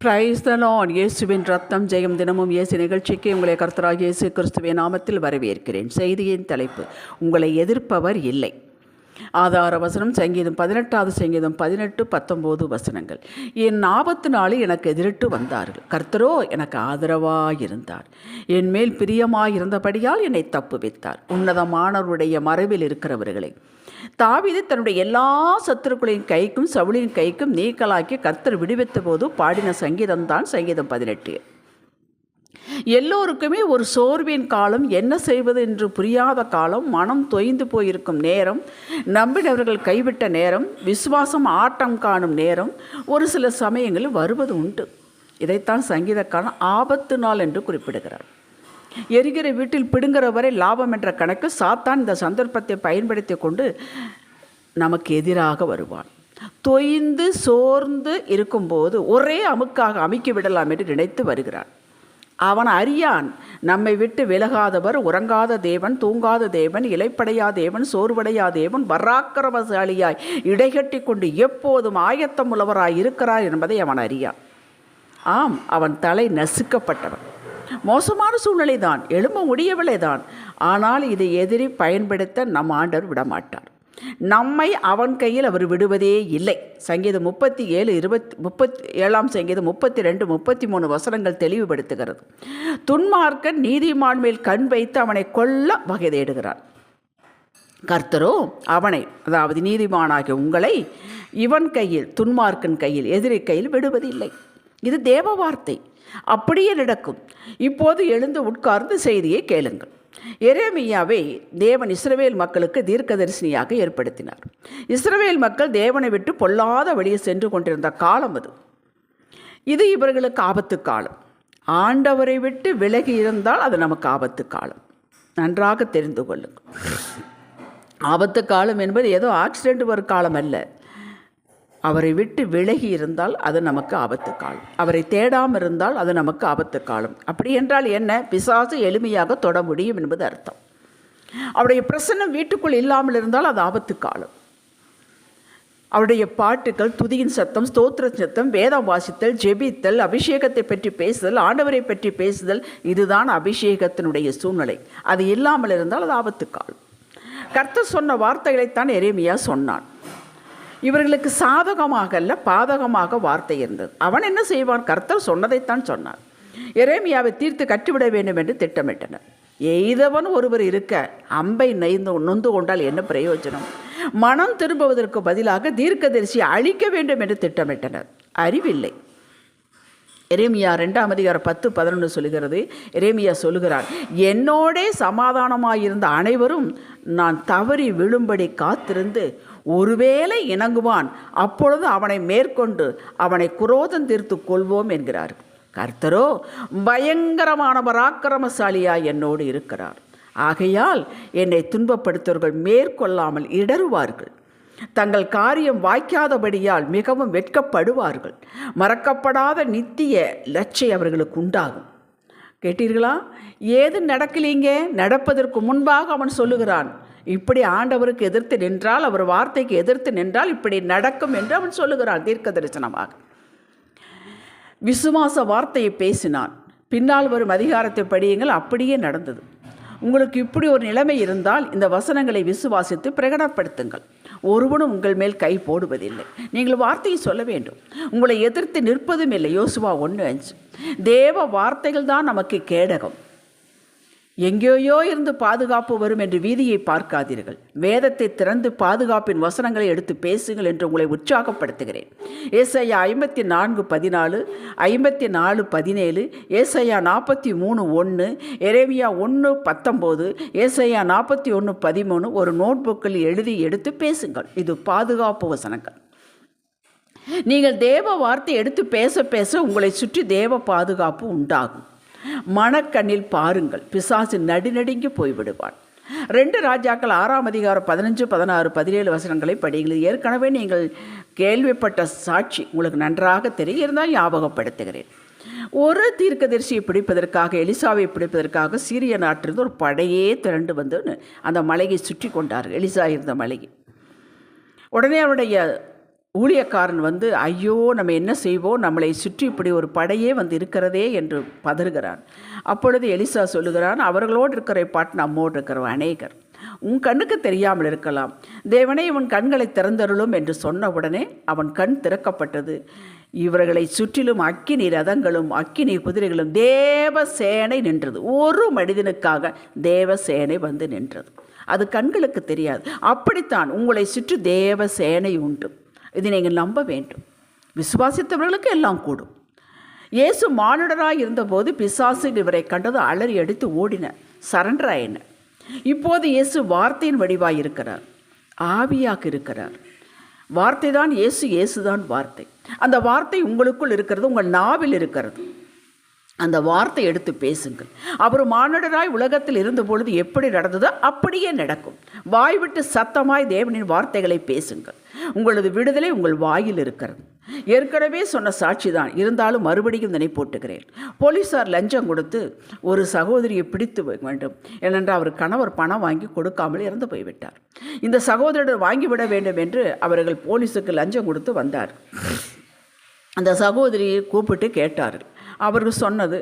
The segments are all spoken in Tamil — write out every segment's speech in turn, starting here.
பிரைஸ்தலான் இயேசுவின் ரத்தம் ஜெயம் தினமும் இயேசு நிகழ்ச்சிக்கு உங்களை கர்த்தராக இயேசு கிறிஸ்துவின் நாமத்தில் வரவேற்கிறேன். செய்தியின் தலைப்பு உங்களை எதிர்ப்பவர் இல்லை. ஆதார வசனம் சங்கீதம் பதினெட்டாவது சங்கீதம் பதினெட்டு பத்தொம்போது வசனங்கள். என் ஆபத்து நாளில் எனக்கு எதிரிட்டு வந்தார்கள். கர்த்தரோ எனக்கு ஆதரவாக இருந்தார் என் மேல் பிரியமாய் இருந்தபடியால் என்னை தப்புவித்தார். உன்னதமானவருடைய மறைவில் இருக்கிறவர்களை தாவிது தன்னுடைய எல்லா சத்துருக்களின் கைக்கும் சவுளின் கைக்கும் நீக்கலாக்கி கர்த்தர் விடுவித்த போது பாடின சங்கீதம்தான் சங்கீதம் பதினெட்டு. எல்லோருக்குமே ஒரு சோர்வின் காலம் என்ன செய்வது என்று புரியாத காலம் மனம் தொய்ந்து போயிருக்கும் நேரம் நம்பினவர்கள் கைவிட்ட நேரம் விசுவாசம் ஆட்டம் காணும் நேரம் ஒரு சில சமயங்களில் வருவது உண்டு. இதைத்தான் சங்கீதக்காரன் ஆபத்து நாள் என்று குறிப்பிடுகிறார். எரிகிற வீட்டில் பிடுங்கிற வரை லாபம் என்ற கணக்கு சாத்தான் இந்த சந்தர்ப்பத்தை பயன்படுத்தி கொண்டு நமக்கு எதிராக வருவான். தொய்ந்து சோர்ந்து இருக்கும்போது ஒரே அமுக்காக அமுக்கி விடலாம் என்று நினைத்து வருகிறான். அவன் அறியான். நம்மை விட்டு விலகாதவர் உறங்காத தேவன் தூங்காத தேவன் இலைப்படையா தேவன் சோர்வடையா தேவன் வராக்கிரமசாலியாய் இடைகட்டி கொண்டு எப்போதும் ஆயத்தம் உள்ளவராய் இருக்கிறார் என்பதை அவன் அறியான். ஆம் அவன் தலை நசுக்கப்பட்டவன். மோசமான சூழ்நிலை தான் எழும்ப முடியவில்லை தான் ஆனால் இதை எதிரி பயன்படுத்த நம் ஆண்டவர் விடமாட்டார். நம்மை அவன் கையில் அவர் விடுவதே இல்லை. சங்கீதம் முப்பத்தி ஏழு இருபத்தி முப்பத்தி ஏழாம் சங்கீதம் முப்பத்தி ரெண்டு முப்பத்தி மூணு வசனங்கள் தெளிவுபடுத்துகிறது. துன்மார்க்கன் நீதிமான் மேல் கண் வைத்து அவனை கொல்ல வகை தேடுகிறான் கர்த்தரோ அவனை அதாவது நீதிமானாகிய உங்களை இவன் கையில் துன்மார்க்கன் கையில் எதிரி கையில் விடுவதில்லை. இது தேவ வார்த்தை. அப்படியே நடக்கும். இப்போது எழுந்து உட்கார்ந்து செய்தியை கேளுங்கள். எரேமியாவை தேவன் இஸ்ரவேல் மக்களுக்கு தீர்க்கதரிசனியாக ஏற்படுத்தினார். இஸ்ரவேல் மக்கள் தேவனை விட்டு பொல்லாத வழியே சென்று கொண்டிருந்த காலம் அது. இது இவர்களுக்கு ஆபத்து காலம். ஆண்டவரை விட்டு விலகி இருந்தால் அது நமக்கு ஆபத்து காலம். நன்றாக தெரிந்து கொள்ளுங்கள். ஆபத்து காலம் என்பது ஏதோ ஆக்சிடெண்ட் வரும் காலம் அல்ல. அவரை விட்டு விலகி இருந்தால் அது நமக்கு ஆபத்து காலம். அவரை தேடாமல் இருந்தால் அது நமக்கு ஆபத்து காலம். அப்படி என்றால் என்ன? பிசாசு எளிமையாக தொட முடியும் என்பது அர்த்தம். அவருடைய பிரசன்னம் வீட்டுக்குள் இல்லாமல் இருந்தால் அது ஆபத்து காலம். அவருடைய பாட்டுகள் துதியின் சத்தம் ஸ்தோத்திர சத்தம் வேதம் வாசித்தல் ஜெபித்தல் அபிஷேகத்தை பற்றி பேசுதல் ஆண்டவரை பற்றி பேசுதல் இதுதான் அபிஷேகத்தினுடைய சூழ்நிலை. அது இல்லாமல் இருந்தால் அது ஆபத்து காலம். கர்த்தர் சொன்ன வார்த்தைகளைத்தான் எரேமியா சொன்னான். இவர்களுக்கு சாதகமாக அல்ல பாதகமாக வார்த்தை இருந்தது. அவன் என்ன செய்வான்? கர்த்தர் சொன்னதைத்தான் சொன்னான் எரேமியாவை தீர்த்து கட்டிவிட வேண்டும் என்று திட்டமிட்டனர். எய்தவன் ஒருவர் இருக்க அம்பை நெய்ந்து நொந்து கொண்டால் என்ன பிரயோஜனம்? மனம் திரும்புவதற்கு பதிலாக தீர்க்கதரிசி அழிக்க வேண்டும் என்று திட்டமிட்டனர். அறிவில்லை. எரேமியா ரெண்டாம் அதிகாரம் பத்து பதினொன்று சொல்லுகிறது. எரேமியா சொல்லுகிறார் என்னோடே சமாதானமாயிருந்த அனைவரும் நான் தவறி விழும்படி காத்திருந்து ஒருவேளை இணங்குவான் அப்பொழுது அவனை மேற்கொண்டு அவனை குரோதம் தீர்த்து கொள்வோம் என்கிறார். கர்த்தரோ பயங்கரமான பராக்கிரமசாலியாய் என்னோடு இருக்கிறார். ஆகையால் என்னை துன்பப்படுத்தவர்கள் மேற்கொள்ளாமல் இடறுவார்கள். தங்கள் காரியம் வாய்க்காதபடியால் மிகவும் வெட்கப்படுவார்கள். மறக்கப்படாத நித்திய லட்சை அவர்களுக்கு உண்டாகும். கேட்டீர்களா? ஏது நடக்கலீங்க? நடப்பதற்கு முன்பாக அவன் சொல்லுகிறான் இப்படி ஆண்டவருக்கு எதிர்த்து நின்றால் அவர் வார்த்தைக்கு எதிர்த்து நின்றால் இப்படி நடக்கும் என்று அவன் சொல்லுகிறான் தீர்க்க தரிசனமாக விசுவாச வார்த்தையை பேசினான். பின்னால் வரும் அதிகாரத்தை படியுங்கள் அப்படியே நடந்தது. உங்களுக்கு இப்படி ஒரு நிலைமை இருந்தால் இந்த வசனங்களை விசுவாசித்து பிரகடனப்படுத்துங்கள். ஒருவனும் உங்கள் மேல் கை போடுவதில்லை. நீங்கள் வார்த்தையை சொல்ல வேண்டும். உங்களை எதிர்த்து நிற்பதும் இல்லை. யோசுவா ஒன்று அஞ்சு. தேவ வார்த்தைகள் தான் நமக்கு கேடகம். எங்கேயோ இருந்து பாதுகாப்பு வரும் என்று வீதியை பார்க்காதீர்கள். வேதத்தை திறந்து பாதுகாப்பின் வசனங்களை எடுத்து பேசுங்கள் என்று உங்களை உற்சாகப்படுத்துகிறேன். ஏசையா ஐம்பத்தி நான்கு பதினாலு ஐம்பத்தி நாலு பதினேழு ஏசையா நாற்பத்தி மூணு ஒன்று எரேமியா ஒன்று பத்தொம்போது ஏசையா நாற்பத்தி ஒன்று பதிமூணு ஒரு நோட்புக்கில் எழுதி எடுத்து பேசுங்கள். இது பாதுகாப்பு வசனங்கள். நீங்கள் தேவ வார்த்தை எடுத்து பேச பேச உங்களை சுற்றி தேவ பாதுகாப்பு உண்டாகும். மணக்கண்ணில் பாருங்கள். பிசாசு நடுநடுங்கி போய்விடுவான். ரெண்டு ராஜாக்கள் ஆறாம் அதிகாரம் பதினஞ்சு பதினாறு பதினேழு வசனங்களை படியுங்கள். ஏற்கனவே நீங்கள் கேள்விப்பட்ட சாட்சி உங்களுக்கு நன்றாக தெரியிருந்தால் ஞாபகப்படுத்துகிறேன். ஒரு தீர்க்கதரிசியை பிடிப்பதற்காக எலிசாவை பிடிப்பதற்காக சீரிய நாட்டிலிருந்து ஒரு படையே திரண்டு வந்து அந்த மலையை சுற்றி கொண்டார் எலிசா இருந்த மலையை. உடனே அவருடைய ஊழியக்காரன் வந்து ஐயோ நம்ம என்ன செய்வோம்? நம்மளை சுற்றி இப்படி ஒரு படையே வந்து இருக்கிறதே என்று பதறுகிறான். அப்பொழுது எலிசா சொல்லுகிறான் அவர்களோடு இருக்கிற பாட்டு நம்மோடு இருக்கிற அநேகர். உன் கண்ணுக்கு தெரியாமல் இருக்கலாம். தேவனே இவன் கண்களை திறந்தருளும் என்று சொன்ன உடனே அவன் கண் திறக்கப்பட்டது. இவர்களை சுற்றிலும் அக்கினி ரதங்களும் அக்கினி குதிரைகளும் தேவ சேனை நின்றது. ஒரு மனிதனுக்காக தேவ சேனை வந்து நின்றது. அது கண்களுக்கு தெரியாது. அப்படித்தான் உங்களை சுற்றி தேவ சேனை உண்டு. இதை நீங்கள் நம்ப வேண்டும். விசுவாசித்தவர்களுக்கு எல்லாம் கூடும். இயேசு மானுடராக இருந்தபோது பிசாசு இவரை கண்டது அலறி அடித்து ஓடின சரண்டர் ஆயின. இப்போது இயேசு வார்த்தையின் வடிவாய் இருக்கிறார் ஆவியாக இருக்கிறார். வார்த்தை தான் இயேசு இயேசு தான் வார்த்தை. அந்த வார்த்தை உங்களுக்குள் இருக்கிறது உங்கள் நாவில் இருக்கிறது. அந்த வார்த்தை எடுத்து பேசுங்கள். அவர் மானுடராய் உலகத்தில் இருந்த பொழுது எப்படி நடந்ததோ அப்படியே நடக்கும். வாய் விட்டு சத்தமாய் தேவனின் வார்த்தைகளை பேசுங்கள். உங்களது விடுதலை உங்கள் வாயில் இருக்கிறது. ஏற்கனவே சொன்ன சாட்சி தான் இருந்தாலும் மறுபடியும் இதனை போட்டுகிறேன் போலீஸார் லஞ்சம் கொடுத்து ஒரு சகோதரியை பிடித்து வேண்டும். ஏனென்றால் அவர் கணவர் பணம் வாங்கி கொடுக்காமல் இறந்து போய்விட்டார். இந்த சகோதரர் வாங்கிவிட வேண்டும் என்று அவர்கள் போலீஸுக்கு லஞ்சம் கொடுத்து வந்தார். அந்த சகோதரியை கூப்பிட்டு கேட்டார்கள். அவர்கள் சொன்னது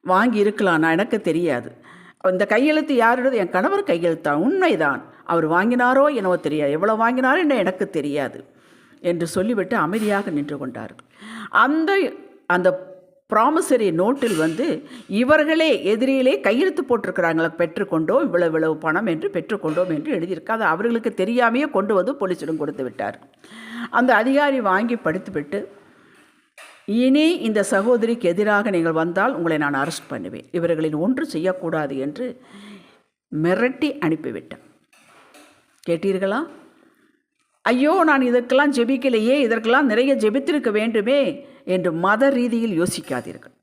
வாங்கி இருக்கலாம். நான் எனக்கு தெரியாது. அந்த கையெழுத்து யாருடையது? என் கணவர் கையெழுத்தான் உண்மைதான். அவர் வாங்கினாரோ என்னவோ தெரியாது. எவ்வளோ வாங்கினாரோ என்ன எனக்கு தெரியாது என்று சொல்லிவிட்டு அமைதியாக நின்று கொண்டார்கள் அந்த அந்த ப்ராமிசரி நோட்டில் வந்து இவர்களே எதிரியிலே கையெழுத்து போட்டிருக்கிறாங்களா பெற்றுக்கொண்டோம் இவ்வளவு இவ்வளவு பணம் என்று பெற்றுக்கொண்டோம் என்று எழுதியிருக்கு. அது அவர்களுக்கு தெரியாமையே கொண்டு வந்து போலீஸிடம் கொடுத்து விட்டார். அந்த அதிகாரி வாங்கி படித்துவிட்டு இனி இந்த சகோதரிக்கு எதிராக நீங்கள் வந்தால் உங்களை நான் அரெஸ்ட் பண்ணுவேன். இவர்களின் ஒன்று செய்யக்கூடாது என்று மிரட்டி அனுப்பிவிட்டேன் கேட்டீர்களா? ஐயோ நான் இதற்கெல்லாம் ஜெபிக்கலையே இதற்கெல்லாம் நிறைய ஜெபித்திருக்க வேண்டுமே என்று மத ரீதியில் யோசிக்காதீர்கள்.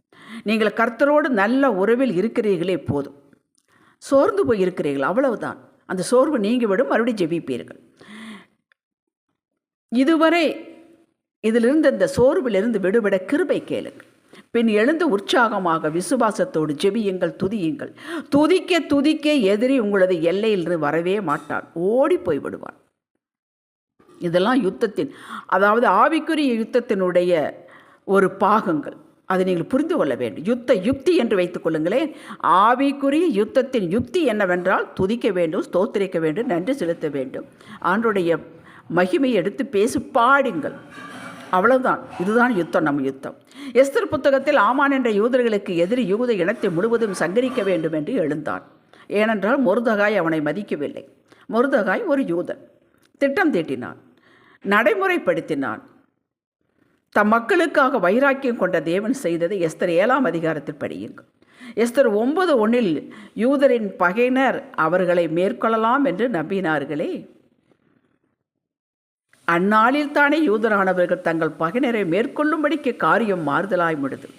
நீங்கள் கர்த்தரோடு நல்ல உறவில் இருக்கிறீர்களே போதும். சோர்ந்து போய் இருக்கிறீர்கள் அவ்வளவுதான். அந்த சோர்வு நீங்கிவிடும் மறுபடியும் ஜெபிப்பீர்கள். இதுவரை இதிலிருந்து இந்த சோர்விலிருந்து விடுபட கிருபை கேளுங்கள். பின் எழுந்து உற்சாகமாக விசுவாசத்தோடு ஜெபியுங்கள் துதியுங்கள். துதிக்க துதிக்க எதிரி உங்களது எல்லையிலிருந்து வரவே மாட்டான். ஓடி போய் விடுவான் இதெல்லாம் யுத்தத்தின் அதாவது ஆவிக்குரிய யுத்தத்தினுடைய ஒரு பாகங்கள். அதை நீங்கள் புரிந்து கொள்ள வேண்டும். யுத்த யுக்தி என்று வைத்துக் கொள்ளுங்களேன். ஆவிக்குரிய யுத்தத்தின் யுக்தி என்னவென்றால் துதிக்க வேண்டும் ஸ்தோத்திரிக்க வேண்டும் நன்றி செலுத்த வேண்டும். ஆண்டுடைய மகிமையை எடுத்து பேசி பாடுங்கள். அவ்வளவுதான். இதுதான் யுத்தம் நம்ம யுத்தம். எஸ்தர் புத்தகத்தில் ஆமான் என்ற யூதர்களுக்கு எதிரி யூத இனத்தை முழுவதும் சங்கரிக்க வேண்டும் என்று எழுந்தான். ஏனென்றால் மொருதகாய் அவனை மதிக்கவில்லை. மொருதகாய் ஒரு யூதன். திட்டம் தீட்டினான். நடைமுறைப்படுத்தினான். தம் மக்களுக்காக வைராக்கியம் கொண்ட தேவன் செய்ததை எஸ்தர் ஏழாம் அதிகாரத்தில் படியுங்கள் எஸ்தர் ஒன்பது ஒன்றில் யூதரின் பகையினர் அவர்களை மேற்கொள்ளலாம் என்று நம்பினார்களே. அந்நாளில் தானே யூதரானவர்கள் தங்கள் பகையினரை மேற்கொள்ளும்படிக்கு காரியம் மாறுதலாய் முடிது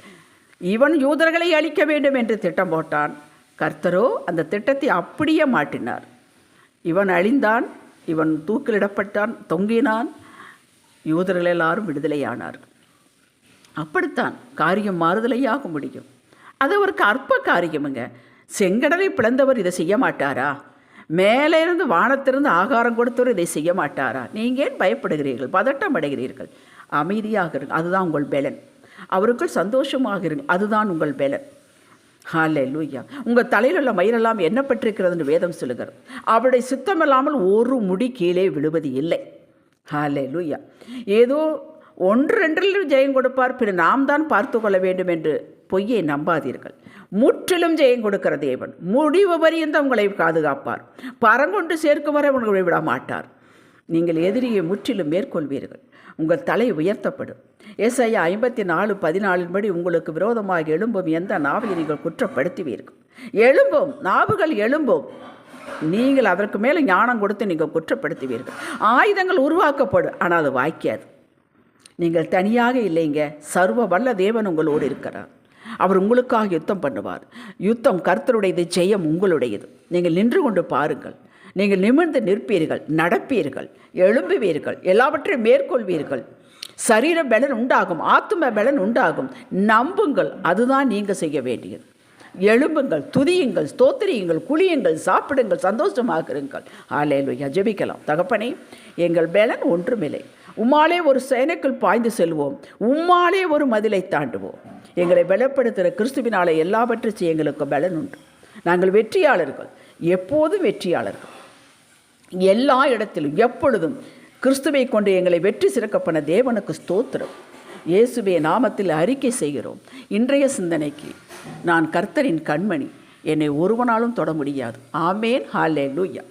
இவன் யூதர்களை அழிக்க வேண்டும் என்று திட்டம் போட்டான். கர்த்தரோ அந்த திட்டத்தை அப்படியே மாட்டினார் இவன் அழிந்தான் இவன் தூக்கிலிடப்பட்டான் தொங்கினான் யூதர்கள் எல்லாரும் விடுதலையானார். அப்படித்தான் காரியம் மாறுதலையாக முடியும். அது அவருக்கு அற்ப காரியமுங்க. செங்கடலை பிளந்தவர் இதை செய்ய மாட்டாரா? மேலே இருந்து வானத்திலிருந்து ஆகாரம் கொடுத்தவர் இதை செய்ய மாட்டாரா? நீங்கள் ஏன் பயப்படுகிறீர்கள்? பதட்டம் அடைகிறீர்கள். அமைதியாக இருங்க அதுதான் உங்கள் பலன். அவருக்குள் சந்தோஷமாக இருங்க அதுதான் உங்கள் பலன். ஹாலே லூயா உங்கள் தலையில் உள்ள மயிரெல்லாம் என்ன பற்றிருக்கிறதுன்னு வேதம் சொல்லுகிறது. அவருடைய சித்தமில்லாமல் ஒரு முடி கீழே விழுவது இல்லை. ஹாலே லூயா ஏதோ ஒன்று ரெண்டிலும் ஜெயம் கொடுப்பார். பின் நாம் தான் பார்த்து கொள்ள வேண்டும் என்று பொய்யை நம்பாதீர்கள். முற்றிலும் ஜெயம் கொடுக்கிற தேவன். முடிவு பரியந்த உங்களை பாதுகாப்பார். பரங்கொண்டு சேர்க்கும் வரை உங்களை விட மாட்டார். நீங்கள் எதிரியை முற்றிலும் மேற்கொள்வீர்கள். உங்கள் தலை உயர்த்தப்படும். எஸ்ஐயா ஐம்பத்தி நாலு பதினாலின்படி உங்களுக்கு விரோதமாக எழும்பும் எந்த நாவை நீங்கள் குற்றப்படுத்துவீர்கள்? எழும்பும் நாவுகள் எழும்பும். நீங்கள் அதற்கு மேலே ஞானம் கொடுத்து நீங்கள் குற்றப்படுத்துவீர்கள். ஆயுதங்கள் உருவாக்கப்படும் ஆனால் அது வாய்க்காது. நீங்கள் தனியாக இல்லைங்க. சர்வ வல்ல தேவன் உங்களோடு இருக்கிறார். அவர் உங்களுக்காக யுத்தம் பண்ணுவார். யுத்தம் கர்த்தருடையது ஜெயம் உங்களுடையது. நீங்கள் நின்று கொண்டு பாருங்கள். நீங்கள் நிமிர்ந்து நிற்பீர்கள் நடப்பீர்கள் எழும்புவீர்கள் எல்லாவற்றையும் மேற்கொள்வீர்கள். சரீர பலன் உண்டாகும் ஆத்ம பலன் உண்டாகும். நம்புங்கள் அதுதான் நீங்கள் செய்ய வேண்டியது. எழும்புங்கள் துதியுங்கள் ஸ்தோத்திரியுங்கள் குளியுங்கள் சாப்பிடுங்கள் சந்தோஷமாக இருங்கள் ஆலேலுயா ஜெபிக்கலாம். தகப்பனே எங்கள் பலன் ஒன்றுமில்லை. உம்மாலே ஒரு சேனைக்குள் பாய்ந்து செல்வோம். உம்மாலே ஒரு மதிலை தாண்டுவோம். எங்களை பலப்படுத்துகிற கிறிஸ்துவினாலே எல்லாவற்றை எங்களுக்கு பலன் உண்டு. நாங்கள் வெற்றியாளர்கள். எப்போதும் வெற்றியாளர்கள். எல்லா இடத்திலும் எப்பொழுதும் கிறிஸ்துவை கொண்டு எங்களை வெற்றி சிறக்கப்பன தேவனுக்கு ஸ்தோத்திரம். இயேசுவே நாமத்தில் அறிக்கை செய்கிறோம். இன்றைய சிந்தனைக்கு நான் கர்த்தரின் கண்மணி. என்னை ஒருவனாலும் தொட முடியாது. ஆமேன். ஹாலே லூயா